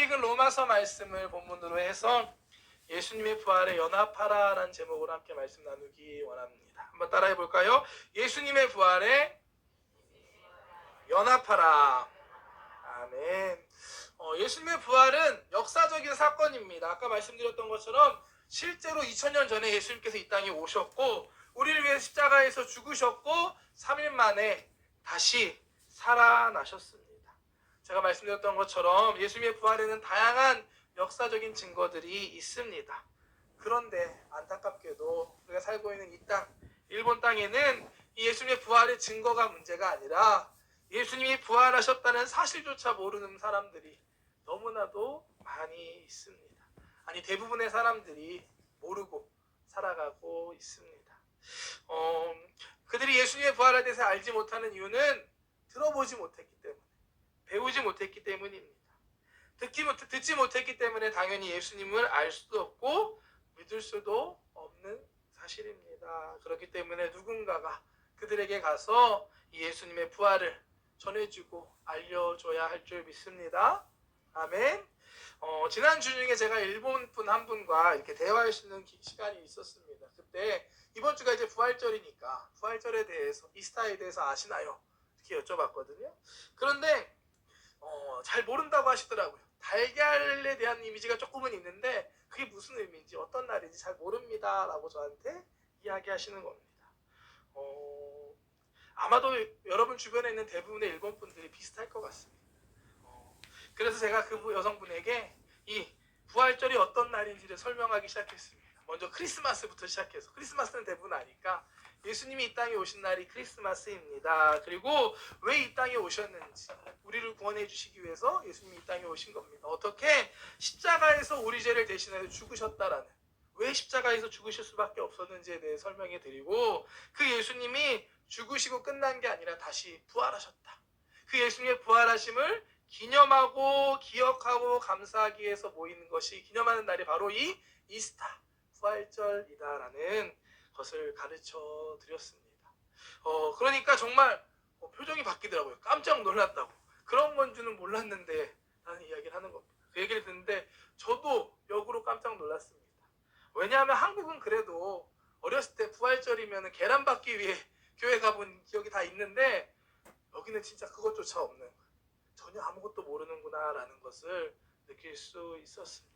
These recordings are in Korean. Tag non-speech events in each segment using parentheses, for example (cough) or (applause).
함께 읽은 로마서 말씀을 본문으로 해서 예수님의 부활에 연합하라라는 제목으로 함께 말씀 나누기 원합니다. 한번 따라해 볼까요? 예수님의 부활에 연합하라. 아멘. 어, 예수님의 부활은 역사적인 사건입니다. 아까 말씀드렸던 것처럼 실제로 2000년 전에 예수님께서 이 땅에 오셨고 우리를 위해 십자가에서 죽으셨고 3일 만에 다시 살아나셨습니다. 제가 말씀드렸던 것처럼 예수님의 부활에는 다양한 역사적인 증거들이 있습니다. 그런데 안타깝게도 우리가 살고 있는 이 땅, 일본 땅에는 이 예수님의 부활의 증거가 문제가 아니라 예수님이 부활하셨다는 사실조차 모르는 사람들이 너무나도 많이 있습니다. 아니 대부분의 사람들이 모르고 살아가고 있습니다. 어, 그들이 예수님의 부활에 대해서 알지 못하는 이유는 들어보지 못했기 배우지 못했기 때문입니다. 듣지, 못, 듣지 못했기 때문에 당연히 예수님을 알 수도 없고 믿을 수도 없는 사실입니다. 그렇기 때문에 누군가가 그들에게 가서 이 예수님의 부활을 전해주고 알려줘야 할 줄 믿습니다. 아멘. 어, 지난 주 중에 제가 일본 분 한 분과 이렇게 대화할 수 있는 기- 시간이 있었습니다. 그때 이번 주가 이제 부활절이니까 부활절에 대해서 이스타에 대해서 아시나요? 이렇게 여쭤봤거든요. 그런데 어, 잘 모른다고 하시더라고요. 달걀에 대한 이미지가 조금은 있는데 그게 무슨 의미인지 어떤 날인지 잘 모릅니다라고 저한테 이야기하시는 겁니다. 어, 아마도 여러분 주변에 있는 대부분의 일본 분들이 비슷할 것 같습니다. 어, 그래서 제가 그 부- 여성분에게 이 부활절이 어떤 날인지를 설명하기 시작했습니다. 먼저 크리스마스부터 시작해서 크리스마스는 대부분 아니까 예수님이 이 땅에 오신 날이 크리스마스입니다. 그리고 왜 이 땅에 오셨는지 우리를 구원해 주시기 위해서 예수님이 이 땅에 오신 겁니다. 어떻게 십자가에서 우리 죄를 대신해서 죽으셨다라는 왜 십자가에서 죽으실 수밖에 없었는지에 대해 설명해 드리고 그 예수님이 죽으시고 끝난 게 아니라 다시 부활하셨다. 그 예수님의 부활하심을 기념하고 기억하고 감사하기 위해서 모이는 것이 기념하는 날이 바로 이 이스타 부활절이다라는 것을 가르쳐 드렸습니다. 어, 그러니까 정말 어, 표정이 바뀌더라고요. 깜짝 놀랐다고. 그런 건 줄은 몰랐는데 라는 이야기를 하는 겁니다. 그 얘기를 듣는데 저도 역으로 깜짝 놀랐습니다. 왜냐하면 한국은 그래도 어렸을 때 부활절이면 계란 받기 위해 교회 가본 기억이 다 있는데 여기는 진짜 그것조차 없는. 전혀 아무것도 모르는구나라는 것을 느낄 수 있었습니다.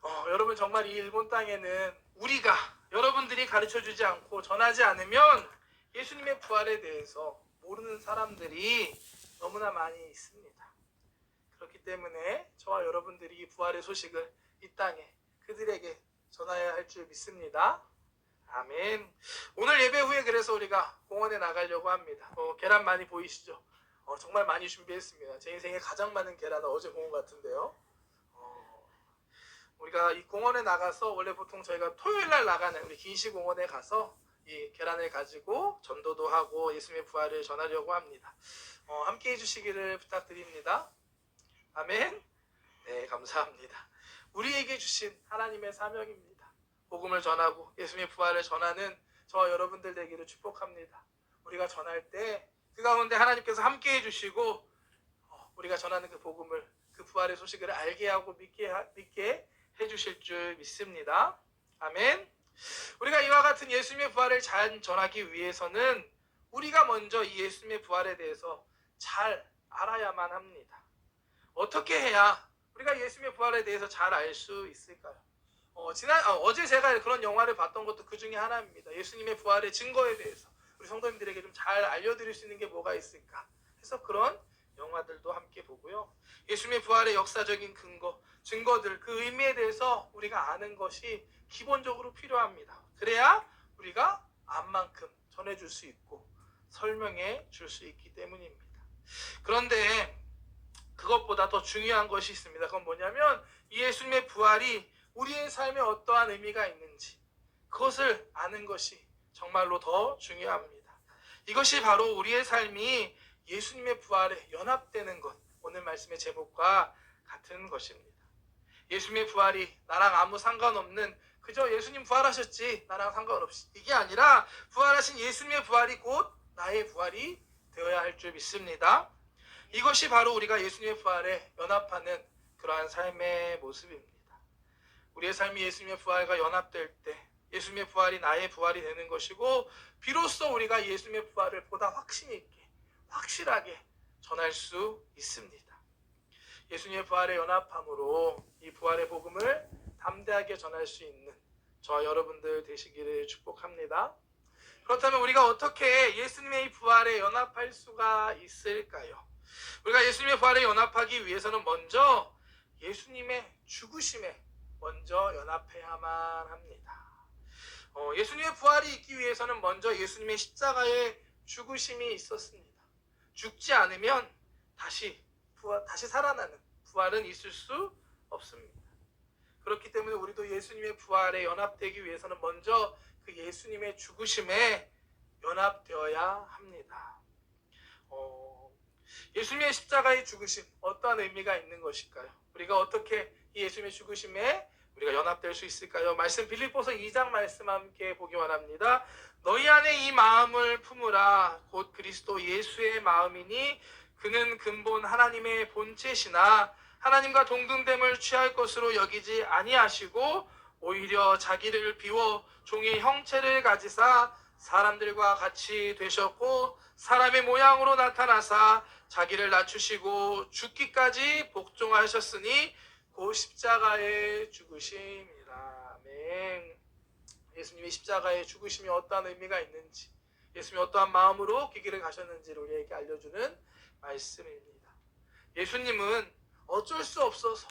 어, 여러분 정말 이 일본 땅에는 우리가 여러분들이 가르쳐 주지 않고 전하지 않으면 예수님의 부활에 대해서 모르는 사람들이 너무나 많이 있습니다. 그렇기 때문에 저와 여러분들이 이 부활의 소식을 이 땅에 그들에게 전해야 할 줄 믿습니다. 아멘. 오늘 예배 후에 그래서 우리가 공원에 나가려고 합니다. 어, 계란 많이 보이시죠? 어, 정말 많이 준비했습니다. 제 인생에 가장 많은 계란은 어제 공원 같은데요. 어, 우리가 이 공원에 나가서 원래 보통 저희가 토요일 날 나가는 우리 긴시 공원에 가서 이 계란을 가지고 전도도 하고 예수님의 부활을 전하려고 합니다. 어, 함께 해주시기를 부탁드립니다. 아멘. 네, 감사합니다. 우리에게 주신 하나님의 사명입니다. 복음을 전하고 예수님의 부활을 전하는 저와 여러분들 되기를 축복합니다. 우리가 전할 때 그 가운데 하나님께서 함께 해주시고 어, 우리가 전하는 그 복음을 그 부활의 소식을 알게 하고 믿게, 하- 믿게 해주실 줄 믿습니다. 아멘. 우리가 이와 같은 예수님의 부활을 잘 전하기 위해서는 우리가 먼저 이 예수님의 부활에 대해서 잘 알아야만 합니다. 어떻게 해야 우리가 예수님의 부활에 대해서 잘 알 수 있을까요? 어, 지난 어, 제 제가 그런 영화를 봤던 것도 그 중에 하나입니다. 예수님의 부활의 증거에 대해서 우리 성도님들에게 좀 잘 알려드릴 수 있는 게 뭐가 있을까 해서 그런 영화들도 함께 보고요. 예수님의 부활의 역사적인 근거, 증거들 그 의미에 대해서 우리가 아는 것이 기본적으로 필요합니다. 그래야 우리가 안 만큼 전해줄 수 있고 설명해 줄 수 있기 때문입니다. 그런데 그것보다 더 중요한 것이 있습니다. 그건 뭐냐면 이 예수님의 부활이 우리의 삶에 어떠한 의미가 있는지 그것을 아는 것이 정말로 더 중요합니다. 이것이 바로 우리의 삶이 예수님의 부활에 연합되는 것. 오늘 말씀의 제목과 같은 것입니다. 예수님의 부활이 나랑 아무 상관없는 그저 예수님 부활하셨지 나랑 상관없이 이게 아니라 부활하신 예수님의 부활이 곧 나의 부활이 되어야 할 줄 믿습니다. 이것이 바로 우리가 예수님의 부활에 연합하는 그러한 삶의 모습입니다. 우리의 삶이 예수님의 부활과 연합될 때 예수님의 부활이 나의 부활이 되는 것이고 비로소 우리가 예수님의 부활을 보다 확신 있게 확실하게 전할 수 있습니다. 예수님의 부활에 연합함으로 이 전할 수 있는 저와 여러분들 되시기를 축복합니다. 그렇다면 우리가 어떻게 예수님의 이 부활에 연합할 수가 있을까요? 우리가 예수님의 부활에 연합하기 위해서는 먼저 예수님의 죽으심에 먼저 연합해야만 합니다. 어, 예수님의 부활이 있기 위해서는 먼저 예수님의 십자가의 죽으심이 있었습니다. 죽지 않으면 다시 부활, 다시 살아나는 부활은 있을 수 없습니다. 그렇기 때문에 우리도 예수님의 부활에 연합되기 위해서는 먼저 그 예수님의 죽으심에 연합되어야 합니다. 어, 예수님의 십자가의 죽으심 어떠한 의미가 있는 것일까요? 우리가 어떻게 이 예수님의 죽으심에 우리가 연합될 수 있을까요? 말씀 빌립보서 2장 말씀 함께 보기 원합니다. 너희 안에 이 마음을 품으라 곧 그리스도 예수의 마음이니 그는 근본 하나님의 본체시나 하나님과 동등됨을 취할 것으로 여기지 아니하시고 오히려 자기를 비워 종의 형체를 가지사 사람들과 같이 되셨고 사람의 모양으로 나타나사 자기를 낮추시고 죽기까지 복종하셨으니 그 십자가의 죽으심이라. 아멘. 예수님이 십자가의 죽으심이 어떠한 의미가 있는지, 예수님이 어떠한 마음으로 그 길을 가셨는지를 우리에게 알려주는 말씀입니다. 예수님은 어쩔 수 없어서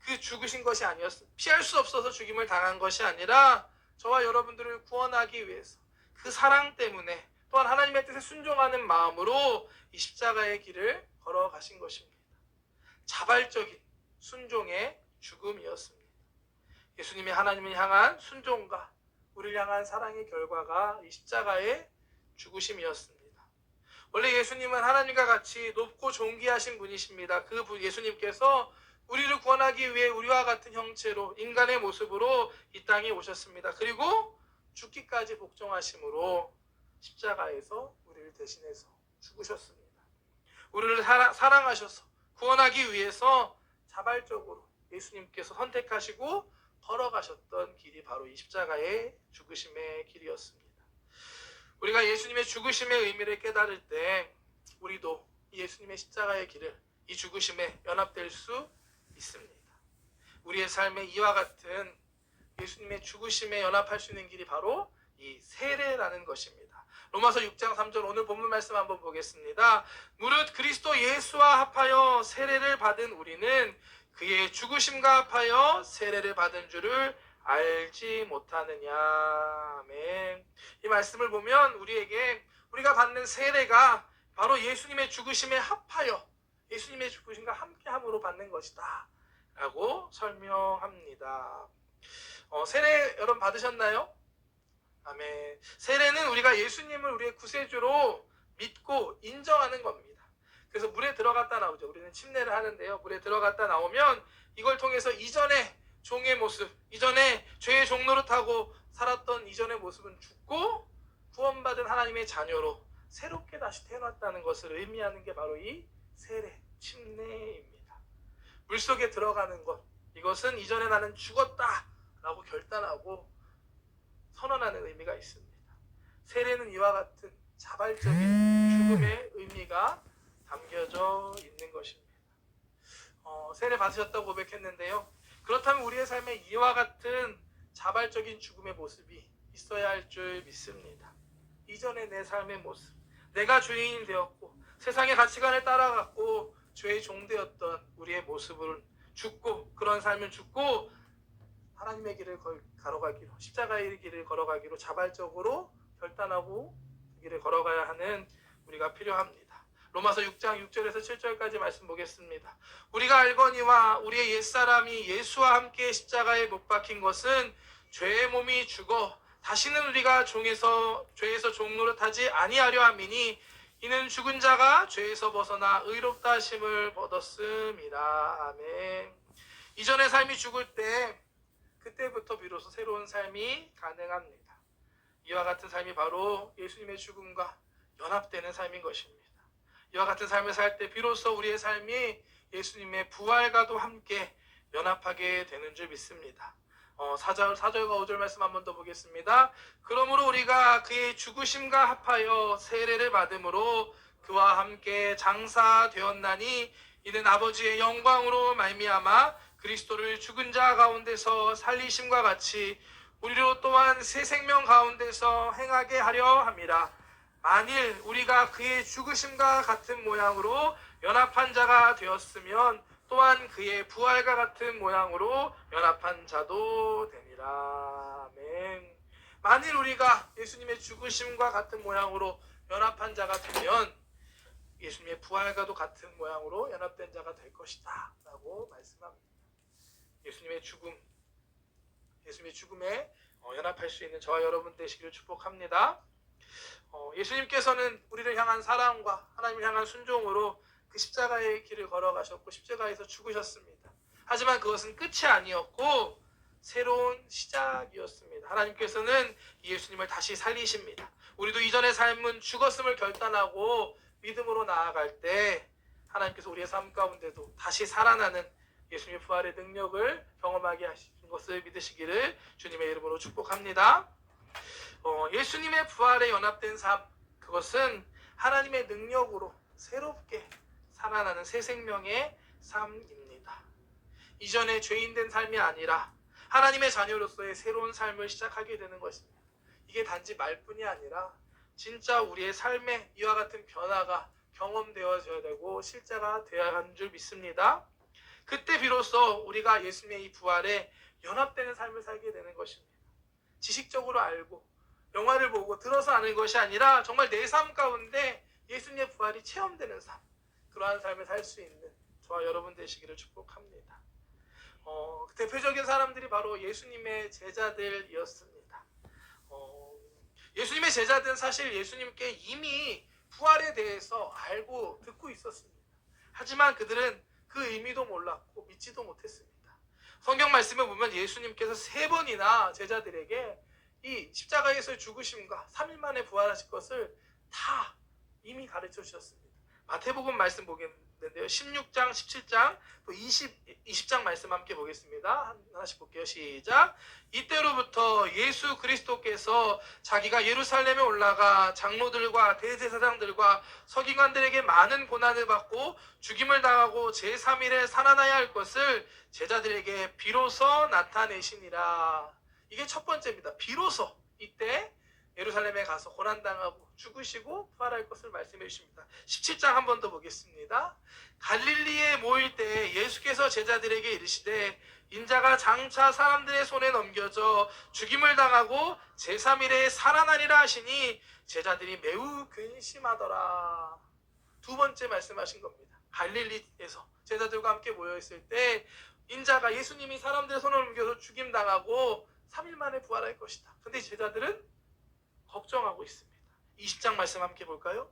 그 죽으신 것이 아니었어. 피할 수 없어서 죽임을 당한 것이 아니라 저와 여러분들을 구원하기 위해서 그 사랑 때문에 또한 하나님의 뜻에 순종하는 마음으로 이 십자가의 길을 걸어가신 것입니다. 자발적인 순종의 죽음이었습니다. 예수님이 하나님을 향한 순종과 우리를 향한 사랑의 결과가 이 십자가의 죽으심이었습니다. 원래 예수님은 하나님과 같이 높고 존귀하신 분이십니다. 그분 예수님께서 우리를 구원하기 위해 우리와 같은 형체로 인간의 모습으로 이 땅에 오셨습니다. 그리고 죽기까지 복종하심으로 십자가에서 우리를 대신해서 죽으셨습니다. 우리를 사랑, 사랑하셔서 구원하기 위해서 자발적으로 예수님께서 선택하시고 걸어가셨던 길이 바로 이 십자가의 죽으심의 길이었습니다. 우리가 예수님의 죽으심의 의미를 깨달을 때 우리도 이 예수님의 십자가의 길을 이 죽으심에 연합될 수 있습니다. 우리의 삶에 이와 같은 예수님의 죽으심에 연합할 수 있는 길이 바로 이 세례라는 것입니다. 로마서 6장 3절 오늘 본문 말씀 한번 보겠습니다. 무릇 그리스도 예수와 합하여 세례를 받은 우리는 그의 죽으심과 합하여 세례를 받은 줄을 알지 못하느냐. 아멘. 이 말씀을 보면 우리에게 우리가 받는 세례가 바로 예수님의 죽으심에 합하여 예수님의 죽으심과 함께함으로 받는 것이다. 라고 설명합니다. 어, 세례 여러분 받으셨나요? 아멘. 세례는 우리가 예수님을 우리의 구세주로 믿고 인정하는 겁니다. 그래서 물에 들어갔다 나오죠. 우리는 침례를 하는데요. 물에 들어갔다 나오면 이걸 통해서 이전에 종의 모습, 이전에 죄의 종노릇하고 살았던 이전의 모습은 죽고 구원받은 하나님의 자녀로 새롭게 다시 태어났다는 것을 의미하는 게 바로 이 세례, 침례입니다. 물 속에 들어가는 것, 이것은 이전에 나는 죽었다라고 결단하고 선언하는 의미가 있습니다. 세례는 이와 같은 자발적인 죽음의 의미가 담겨져 있는 것입니다. 어, 세례 받으셨다고 고백했는데요. 그렇다면 우리의 삶에 이와 같은 자발적인 죽음의 모습이 있어야 할 줄 믿습니다. 이전의 내 삶의 모습, 내가 죄인이 되었고 세상의 가치관을 따라갔고 죄의 종되었던 우리의 모습을 죽고 그런 삶을 죽고 하나님의 길을 걸어가기로 십자가의 길을 걸어가기로 자발적으로 결단하고 그 길을 걸어가야 하는 우리가 필요합니다. 로마서 6장 6절에서 7절까지 말씀 보겠습니다. 우리가 알거니와 우리의 옛사람이 예수와 함께 십자가에 못 박힌 것은 죄의 몸이 죽어 다시는 우리가 종에서 죄에서 종노릇하지 아니하려 함이니 이는 죽은 자가 죄에서 벗어나 의롭다 하심을 얻었음이라. 아멘. 이전의 삶이 죽을 때 그때부터 비로소 새로운 삶이 가능합니다. 이와 같은 삶이 바로 예수님의 죽음과 연합되는 삶인 것입니다. 이와 같은 삶을 살 때 비로소 우리의 삶이 예수님의 부활과도 함께 연합하게 되는 줄 믿습니다. 어, 4절, 4절과 5절 말씀 한 번 더 보겠습니다. 그러므로 우리가 그의 죽으심과 합하여 세례를 받음으로 그와 함께 장사되었나니 이는 아버지의 영광으로 말미암아 그리스도를 죽은 자 가운데서 살리심과 같이 우리로 또한 새 생명 가운데서 행하게 하려 함이라. 만일 우리가 그의 죽으심과 같은 모양으로 연합한 자가 되었으면 또한 그의 부활과 같은 모양으로 연합한 자도 되니라. 아멘. 만일 우리가 예수님의 죽으심과 같은 모양으로 연합한 자가 되면 예수님의 부활과도 같은 모양으로 연합된 자가 될 것이다. 라고 말씀합니다. 예수님의 죽음, 예수님의 죽음에 어, 연합할 수 있는 저와 여러분 되시기를 축복합니다. 어, 예수님께서는 우리를 향한 사랑과 하나님을 향한 순종으로 그 십자가의 길을 걸어가셨고 십자가에서 죽으셨습니다. 하지만 그것은 끝이 아니었고 새로운 시작이었습니다. 하나님께서는 이 예수님을 다시 살리십니다. 우리도 이전의 삶은 죽었음을 결단하고 믿음으로 나아갈 때 하나님께서 우리의 삶 가운데도 다시 살아나는 예수님의 부활의 능력을 경험하게 하신 것을 믿으시기를 주님의 이름으로 축복합니다. 어, 예수님의 부활에 연합된 삶 그것은 하나님의 능력으로 새롭게 살아나는 새 생명의 삶입니다. 이전에 죄인된 삶이 아니라 하나님의 자녀로서의 새로운 삶을 시작하게 되는 것입니다. 이게 단지 말뿐이 아니라 진짜 우리의 삶에 이와 같은 변화가 경험되어져야 되고 실제가 되어야 하는 줄 믿습니다. 그때 비로소 우리가 예수님의 이 부활에 연합되는 삶을 살게 되는 것입니다. 지식적으로 알고 영화를 보고 들어서 아는 것이 아니라 정말 내 삶 가운데 예수님의 부활이 체험되는 삶 그러한 삶을 살 수 있는 저와 여러분 되시기를 축복합니다. 어, 대표적인 사람들이 바로 예수님의 제자들이었습니다. 어, 예수님의 제자들은 사실 예수님께 이미 부활에 대해서 알고 듣고 있었습니다. 하지만 그들은 그 의미도 몰랐고 믿지도 못했습니다. 성경 말씀에 보면 예수님께서 세 번이나 제자들에게 이 십자가에서의 죽으심과 3일 만에 부활하실 것을 다 이미 가르쳐 주셨습니다. 마태복음 말씀 보 겠는데요. 16장, 17장, 또 20, 20장 말씀 함께 보겠습니다. 하나씩 볼게요. 시작. 이때로부터 예수 그리스도께서 자기가 예루살렘에 올라가 장로들과 대제사장들과 서기관들에게 많은 고난을 받고 죽임을 당하고 제3일에 살아나야 할 것을 제자들에게 비로소 나타내시니라. 이게 첫 번째입니다. 비로소 이때 예루살렘에 가서 고난당하고 죽으시고 부활할 것을 말씀해 주십니다. 17장 한 번 더 보겠습니다. 갈릴리에 모일 때 예수께서 제자들에게 이르시되 인자가 장차 사람들의 손에 넘겨져 죽임을 당하고 제3일에 살아나리라 하시니 제자들이 매우 근심하더라. 두 번째 말씀하신 겁니다. 갈릴리에서 제자들과 함께 모여 있을 때 인자가 예수님이 사람들의 손을 넘겨서 죽임 당하고 3일 만에 부활할 것이다. 근데 제자들은 걱정하고 있습니다. 20장 말씀 함께 볼까요?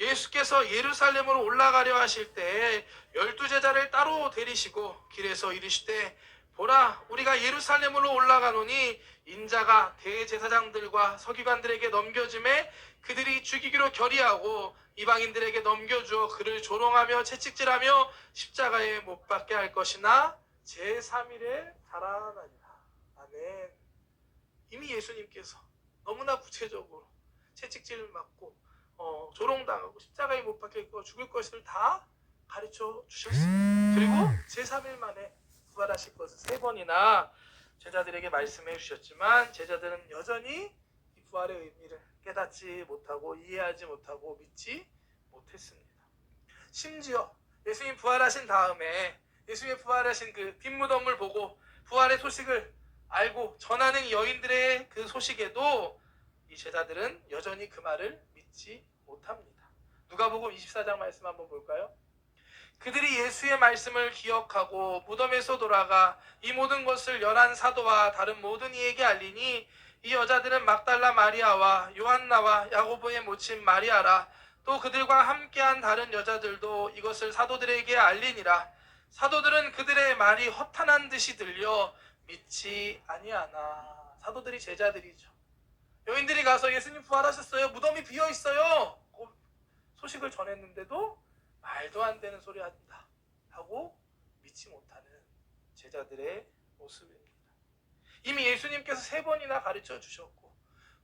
예수께서 예루살렘으로 올라가려 하실 때 열두 제자를 따로 데리시고 길에서 이르시되 보라 우리가 예루살렘으로 올라가노니 인자가 대제사장들과 서기관들에게 넘겨짐에 그들이 죽이기로 결의하고 이방인들에게 넘겨주어 그를 조롱하며 채찍질하며 십자가에 못 박게 할 것이나 제3일에 살아나리라. 아멘. 이미 예수님께서 너무나 구체적으로 채찍질 맞고 어, 조롱당하고 십자가에 못 박혀 있고 죽을 것을 다 가르쳐 주셨습니다. 그리고 제3일 만에 부활하실 것을 세 번이나 제자들에게 말씀해 주셨지만 제자들은 여전히 이 부활의 의미를 깨닫지 못하고 이해하지 못하고 믿지 못했습니다. 심지어 예수님 부활하신 다음에 예수님 부활하신 그 빈무덤을 보고 부활의 소식을 알고 전하는 여인들의 그 소식에도 이 제자들은 여전히 그 말을 믿지 못합니다. 누가복음 24장 말씀 한번 볼까요? 그들이 예수의 말씀을 기억하고 무덤에서 돌아가 이 모든 것을 열한 사도와 다른 모든 이에게 알리니 이 여자들은 막달라 마리아와 요한나와 야고보의 모친 마리아라 또 그들과 함께한 다른 여자들도 이것을 사도들에게 알리니라 사도들은 그들의 말이 허탄한 듯이 들려 믿지 아니하나 사도들이 제자들이죠 여인들이 가서 예수님 부활하셨어요 무덤이 비어 있어요 소식을 전했는데도 말도 안 되는 소리 한다 하고 믿지 못하는 제자들의 모습입니다. 이미 예수님께서 세 번이나 가르쳐 주셨고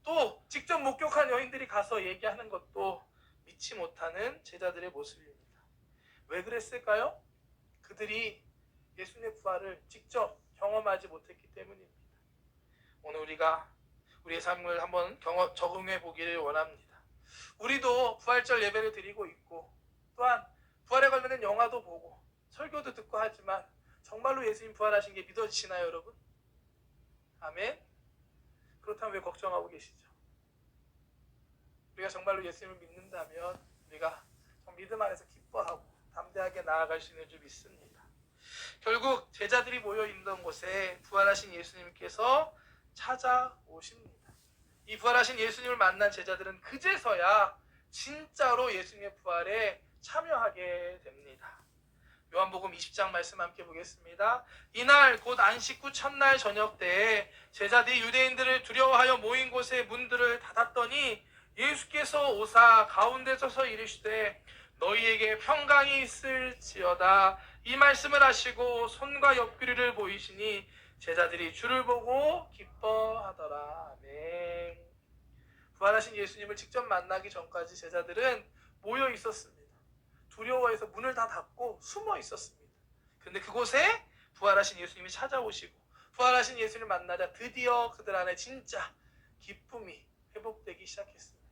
또 직접 목격한 여인들이 가서 얘기하는 것도 믿지 못하는 제자들의 모습입니다. 왜 그랬을까요? 그들이 예수님의 부활을 직접 경험하지 못했기 때문입니다. 오늘 우리가 우리의 삶을 한번 경험, 적응해 보기를 원합니다. 우리도 부활절 예배를 드리고 있고 또한 부활에 관련된 영화도 보고 설교도 듣고 하지만 정말로 예수님 부활하신 게 믿어지시나요, 여러분? 아멘. 그렇다면 왜 걱정하고 계시죠? 우리가 정말로 예수님을 믿는다면 우리가 정 믿음 안에서 기뻐하고 담대하게 나아갈 수 있는 줄 믿습니다. 결국 제자들이 모여 있던 곳에 부활하신 예수님께서 찾아오십니다. 이 부활하신 예수님을 만난 제자들은 그제서야 진짜로 예수님의 부활에 참여하게 됩니다. 요한복음 20장 말씀 함께 보겠습니다. 이날 곧 안식 후 첫날 저녁 때에 제자들이 유대인들을 두려워하여 모인 곳의 문들을 닫았더니 예수께서 오사 가운데 서서 이르시되 너희에게 평강이 있을지어다 이 말씀을 하시고 손과 옆구리를 보이시니 제자들이 주를 보고 기뻐하더라. 아멘. 부활하신 예수님을 직접 만나기 전까지 제자들은 모여 있었습니다. 두려워해서 문을 다 닫고 숨어 있었습니다. 근데 그곳에 부활하신 예수님이 찾아오시고 부활하신 예수님을 만나자 드디어 그들 안에 진짜 기쁨이 회복되기 시작했습니다.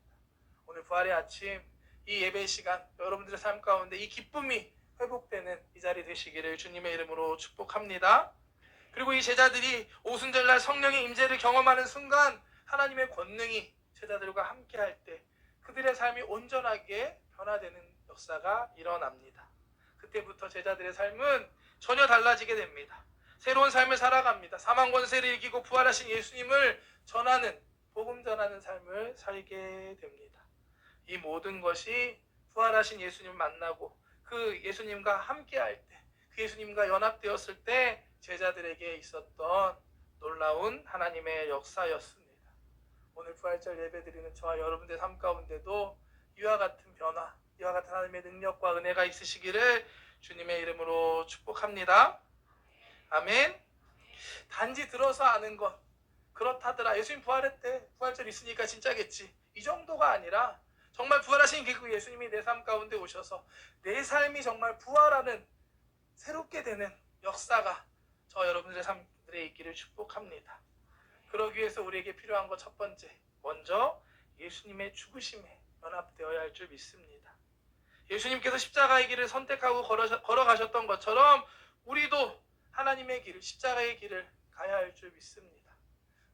오늘 부활의 아침 이 예배 시간 여러분들의 삶 가운데 이 기쁨이 회복되는 이 자리 되시기를 주님의 이름으로 축복합니다. 그리고 이 제자들이 오순절날 성령의 임재를 경험하는 순간 하나님의 권능이 제자들과 함께할 때 그들의 삶이 온전하게 변화되는 역사가 일어납니다. 그때부터 제자들의 삶은 전혀 달라지게 됩니다. 새로운 삶을 살아갑니다. 사망 권세를 이기고 부활하신 예수님을 전하는 복음 전하는 삶을 살게 됩니다. 이 모든 것이 부활하신 예수님을 만나고 그 예수님과 함께할 때, 그 예수님과 연합되었을 때 제자들에게 있었던 놀라운 하나님의 역사였습니다. 오늘 부활절 예배드리는 저와 여러분들의 삶 가운데도 이와 같은 변화, 이와 같은 하나님의 능력과 은혜가 있으시기를 주님의 이름으로 축복합니다. 아멘. 단지 들어서 아는 것 그렇다더라. 예수님 부활했대. 부활절 있으니까 진짜겠지. 이 정도가 아니라 정말 부활하신 그 예수님이 내 삶 가운데 오셔서 내 삶이 정말 부활하는 새롭게 되는 역사가 저 여러분들의 삶들에 있기를 축복합니다. 그러기 위해서 우리에게 필요한 것 첫 번째, 먼저 예수님의 죽으심에 연합되어야 할 줄 믿습니다. 예수님께서 십자가의 길을 선택하고 걸어, 걸어가셨던 것처럼 우리도 하나님의 길을, 십자가의 길을 가야 할 줄 믿습니다.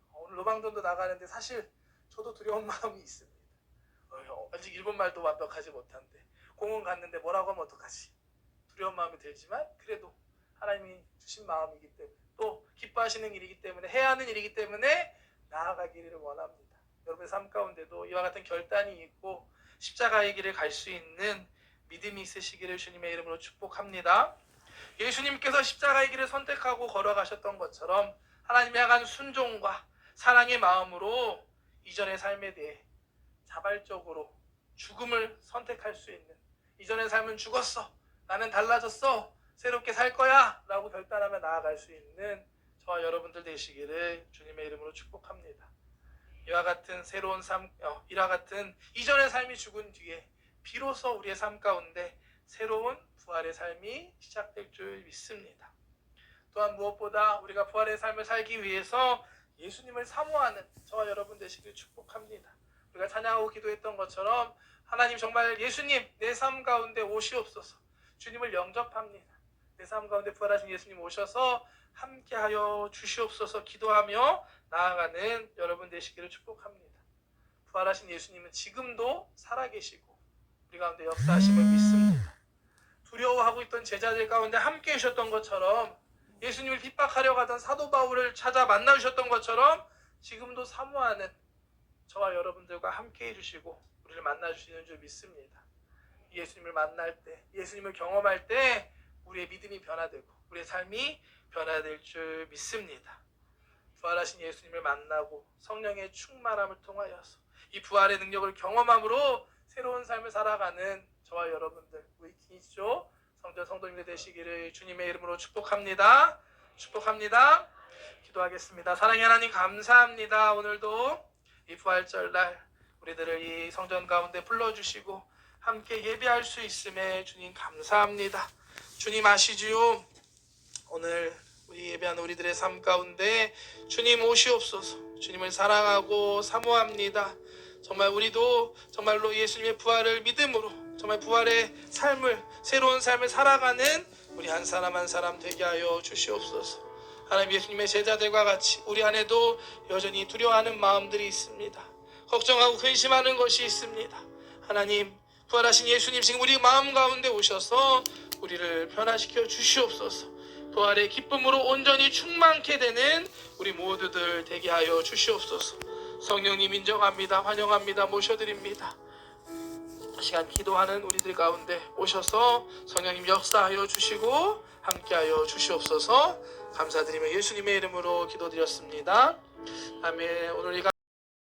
어, 오늘 로방전도 나가는데 사실 저도 두려운 (laughs) 마음이 있습니다. 어, 아직 일본 말도 완벽하지 못한데 공원 갔는데 뭐라고 하면 어떡하지? 두려운 마음이 들지만 그래도 하나님이 주신 마음이기 때문에 또 기뻐하시는 일이기 때문에 해야 하는 일이기 때문에 나아가기를 원합니다. 여러분의 삶 가운데도 이와 같은 결단이 있고 십자가의 길을 갈 수 있는 믿음이 있으시기를 주님의 이름으로 축복합니다. 예수님께서 십자가의 길을 선택하고 걸어가셨던 것처럼 하나님의 향한 순종과 사랑의 마음으로 이전의 삶에 대해 자발적으로 죽음을 선택할 수 있는 이전의 삶은 죽었어. 나는 달라졌어. 새롭게 살 거야. 라고 결단하며 나아갈 수 있는 저와 여러분들 되시기를 주님의 이름으로 축복합니다. 이와 같은 새로운 삶, 어, 이와 같은 이전의 삶이 죽은 뒤에 비로소 우리의 삶 가운데 새로운 부활의 삶이 시작될 줄 믿습니다. 또한 무엇보다 우리가 부활의 삶을 살기 위해서 예수님을 사모하는 저와 여러분 되시길 축복합니다. 우리가 찬양하고 기도했던 것처럼 하나님 정말 예수님 내 삶 가운데 오시옵소서 주님을 영접합니다. 내 삶 가운데 부활하신 예수님 오셔서 함께하여 주시옵소서 기도하며 나아가는 여러분 되시기를 축복합니다. 부활하신 예수님은 지금도 살아계시고 우리 가운데 역사하심을 믿습니다. 두려워하고 있던 제자들 가운데 함께 하셨던 것처럼 예수님을 핍박하려 가던 사도 바울을 찾아 만나 주셨던 것처럼 지금도 사모하는 저와 여러분들과 함께 해주시고 우리를 만나 주시는 줄 믿습니다. 예수님을 만날 때, 예수님을 경험할 때 우리의 믿음이 변화되고 우리의 삶이 변화될 줄 믿습니다. 부활하신 예수님을 만나고 성령의 충만함을 통하여서 이 부활의 능력을 경험함으로 새로운 삶을 살아가는 저와 여러분들 위키쇼 성전 성도님들 되시기를 주님의 이름으로 축복합니다. 축복합니다. 기도하겠습니다. 사랑의 하나님 감사합니다. 오늘도 이 부활절날 우리들을 이 성전 가운데 불러주시고 함께 예배할 수 있음에 주님 감사합니다. 주님 아시지요? 오늘 우리 예배하는 우리들의 삶 가운데 주님 오시옵소서. 주님을 사랑하고 사모합니다. 정말 우리도 정말로 예수님의 부활을 믿음으로 정말 부활의 삶을 새로운 삶을 살아가는 우리 한 사람 한 사람 되게 하여 주시옵소서. 하나님 예수님의 제자들과 같이 우리 안에도 여전히 두려워하는 마음들이 있습니다. 걱정하고 근심하는 것이 있습니다. 하나님 부활하신 예수님 지금 우리 마음 가운데 오셔서 우리를 변화시켜 주시옵소서. 부활의 기쁨으로 온전히 충만케 되는 우리 모두들 되게 하여 주시옵소서. 성령님 인정합니다. 환영합니다. 모셔드립니다. 시간 기도하는 우리들 가운데 오셔서 성령님 역사하여 주시고 함께하여 주시옵소서. 감사드리며 예수님의 이름으로 기도드렸습니다. 아멘. 오늘 이